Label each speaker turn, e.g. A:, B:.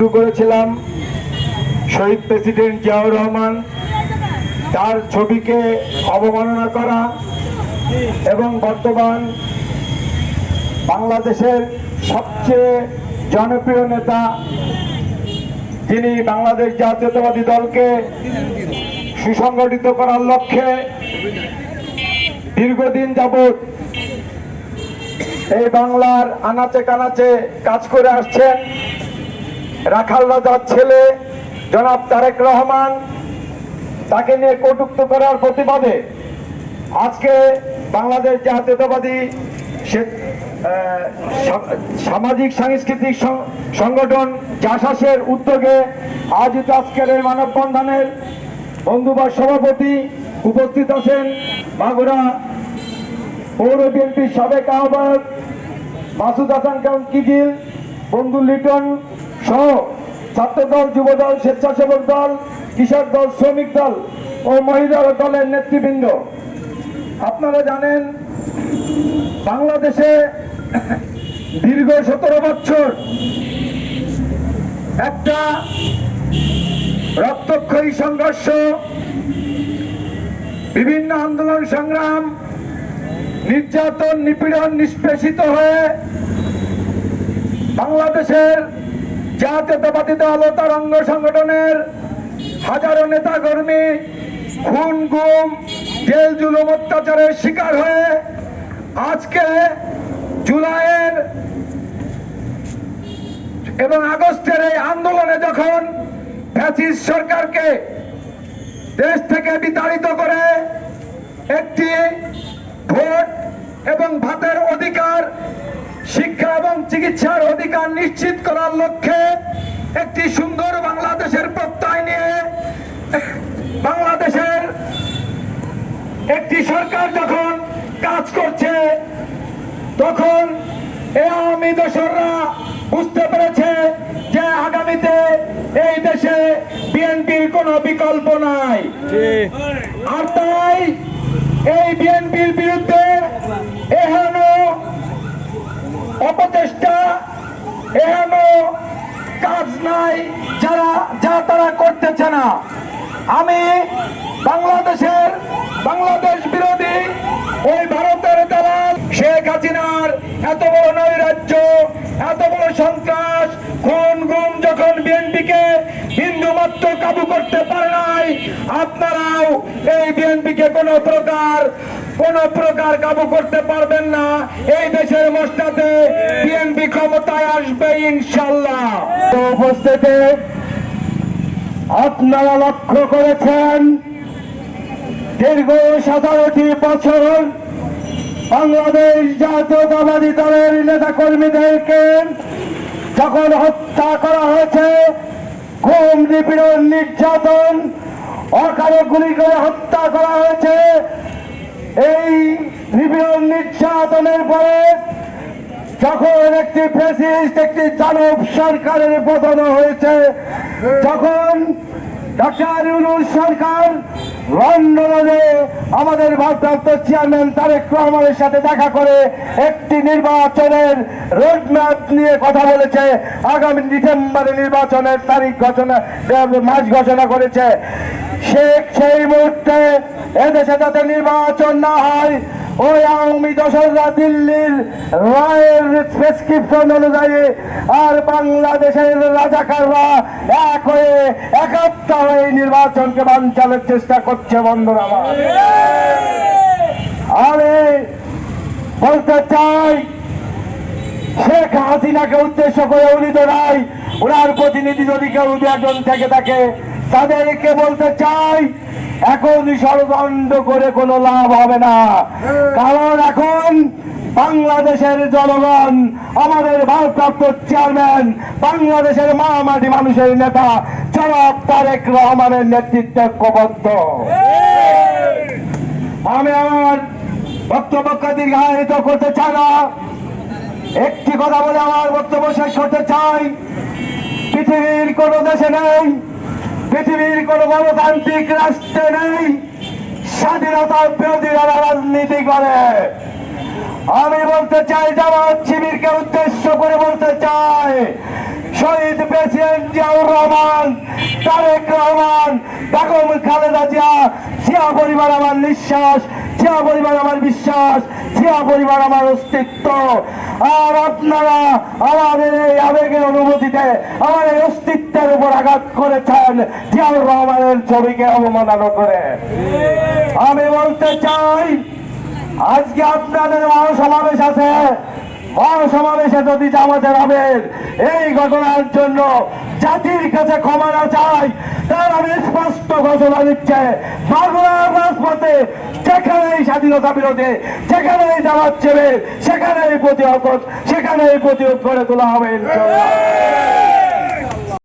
A: শুরু করেছিলাম শহীদ প্রেসিডেন্ট জিয়াউর রহমান তার ছবিকে অবমাননা করা এবং বর্তমান বাংলাদেশের সবচেয়ে জনপ্রিয় নেতা যিনি বাংলাদেশ জাতীয়তাবাদী দলকে সুসংগঠিত করার লক্ষ্যে দীর্ঘদিন যাবৎ এই বাংলার আনাচে কানাচে কাজ করে আসছেন। রাখাল রাজার ছেলে, জনাব তারেক রহমান, তাকে নিয়ে কটুক্ত করার প্রতিবাদে আজকে বাংলাদেশ জাতীয়তাবাদী সামাজিক সাংস্কৃতিক সংগঠন জাসাসের উদ্যোগে আয়োজিত আজকের এই মানববন্ধনের বন্ধুবার সভাপতি উপস্থিত আছেন মাগুরা পৌর বিএনপির সাবেক আহ্বায়ক মাসুদ হাসান কিজিল, বন্ধু লিটন সহ ছাত্রদল, যুবদল, স্বেচ্ছাসেবক দল, কৃষক দল, শ্রমিক দল ও মহিলা দলের নেতৃবৃন্দ। আপনারা জানেন, বাংলাদেশে দীর্ঘ সতেরো বছর একটা রক্তক্ষয়ী সংঘর্ষ, বিভিন্ন আন্দোলন সংগ্রাম, নির্যাতন, নিপীড়ন নিষ্পেষিত হয়ে বাংলাদেশের জাতীয়তাবাদী দল ও তার সংগঠনের হাজারো নেতা কর্মী খুন, গুম, জেল, জুলুম, অত্যাচারের শিকার হয়ে আজকে জুলাইয়ের এবং আগস্টের এই আন্দোলনে যখন ফ্যাসিস্ট সরকারকে দেশ থেকে বিতাড়িত করে একটি ভোট এবং ভাতের অধিকার শিক্ষা এবং চিকিৎসার অধিকার নিশ্চিত করার লক্ষ্যে একটি সুন্দর বাংলাদেশের প্রত্যয় নিয়ে বাংলাদেশের একটি সরকার যখন কাজ করছে তখন এই আওয়ামী দোসররা বুঝতে পেরেছে যে আগামীতে এই দেশে বিএনপির কোনো বিকল্প নাই। আর তাই এই বিএনপির বিরুদ্ধে এহেন অপচেষ্টা এহেন কাজ নাই যারা যা তারা করতেছে না। আমি বাংলাদেশের, বাংলাদেশ বিরোধী ওই ভারতের দালাল শেখ হাসিনার এত বড় নৈরাজ্য, এত বড় সন্ত্রাস, খুন গুম যখন বিএনপিকে বিন্দু মাত্র কাবু করতে পারে নাই, আপনারাও এই বিএনপিকে কোন প্রকার কোন প্রকার কাবু করতে পারবেন না। এই দেশের মস্তাতে বিএনপি ক্ষমতায় আসবে ইনশাল্লাহ। উপস্থিতি আপনারা লক্ষ্য করেছেন, দীর্ঘ সতেরোটি বছর বাংলাদেশ জাতীয়তাবাদী দলের নেতা কর্মীদেরকে যখন হত্যা করা হয়েছে খুন নিপীড়ন, নির্যাতন অকালে গুলি করে হত্যা করা হয়েছে এই নিপীড়ন নির্যাতনের পরে যখন একটি ফেসিস্ট একটি দানব সরকারের পতন হয়েছে যখন ডক্টর ইউনুস সরকার লন্ডনে আমাদের ভারপ্রাপ্ত চেয়ারম্যান তারেক রহমানের সাথে দেখা করে একটি নির্বাচনের রোডম্যাপ নিয়ে কথা বলেছে। আগামী ডিসেম্বরে নির্বাচনের তারিখ ঘোষণা মাস ঘোষণা করেছে। সে সেই মুহূর্তে এদেশে যাতে নির্বাচন না হয়, ওই আওয়ামী দশররা দিল্লির রায়ের প্রেসক্রিপশন অনুযায়ী আর বাংলাদেশের রাজাকাররা এক হয়ে হয়ে নির্বাচনকে বাঞ্চালের চেষ্টা করছে বন্ধুরা আমার। আমি বলতে চাই, শেখ হাসিনাকে উদ্দেশ্য করে উনি তো নাই, ওনার প্রতিনিধি যদি কেউ একজন থেকে থাকে তাদেরকে বলতে চাই, এখন ষড়যন্ত্র করে কোনো লাভ হবে না। কারণ এখন বাংলাদেশের জনগণ, আমাদের ভারপ্রাপ্ত চেয়ারম্যান, বাংলাদেশের মহামাটি মানুষের নেতা, জনাব তারেক রহমানের নেতৃত্বে ঐক্যবদ্ধ। আমি আমার বক্তব্যকে দীর্ঘায়িত করতে চাই না। একটি কথা বলে আমার বক্তব্য শেষ করতে চাই। পৃথিবীর কোন দেশে নেই পৃথিবীর কোন গণতান্ত্রিক রাষ্ট্রে নেই। স্বাধীনতা বিরোধীরা রাজনীতি করে, আমি বলতে চাই, জামাত শিবিরকে উদ্দেশ্য করে বলতে চাই, শহীদ প্রেসিডেন্ট জিয়াউর রহমান, তারেক রহমান, বেগম খালেদা জিয়া জিয়া পরিবার আমার নিঃশ্বাস। জিয়া পরিবার আমার বিশ্বাস, জিয়া পরিবার আমার অস্তিত্ব। আর আপনারা আমাদের এই আবেগের অনুভূতিতে, আমার এই অস্তিত্বের উপর আঘাত করেছেন জিয়াউর রহমানের ছবিকে অবমাননা করে। আমি বলতে চাই, আজকে আপনাদের মহাসমাবেশ আছে। মহাসমাবেশে যদি জামাতে যাবেন এই ঘটনার জন্য জাতির কাছে ক্ষমা না চাই তার আমি স্পষ্ট ঘোষণা দিচ্ছে যেখানেই স্বাধীনতা বিরোধী যেখানেই দাঁড়াচ্ছে সেখানেই প্রতিহত সেখানেই প্রতিরোধ করে তোলা হবে।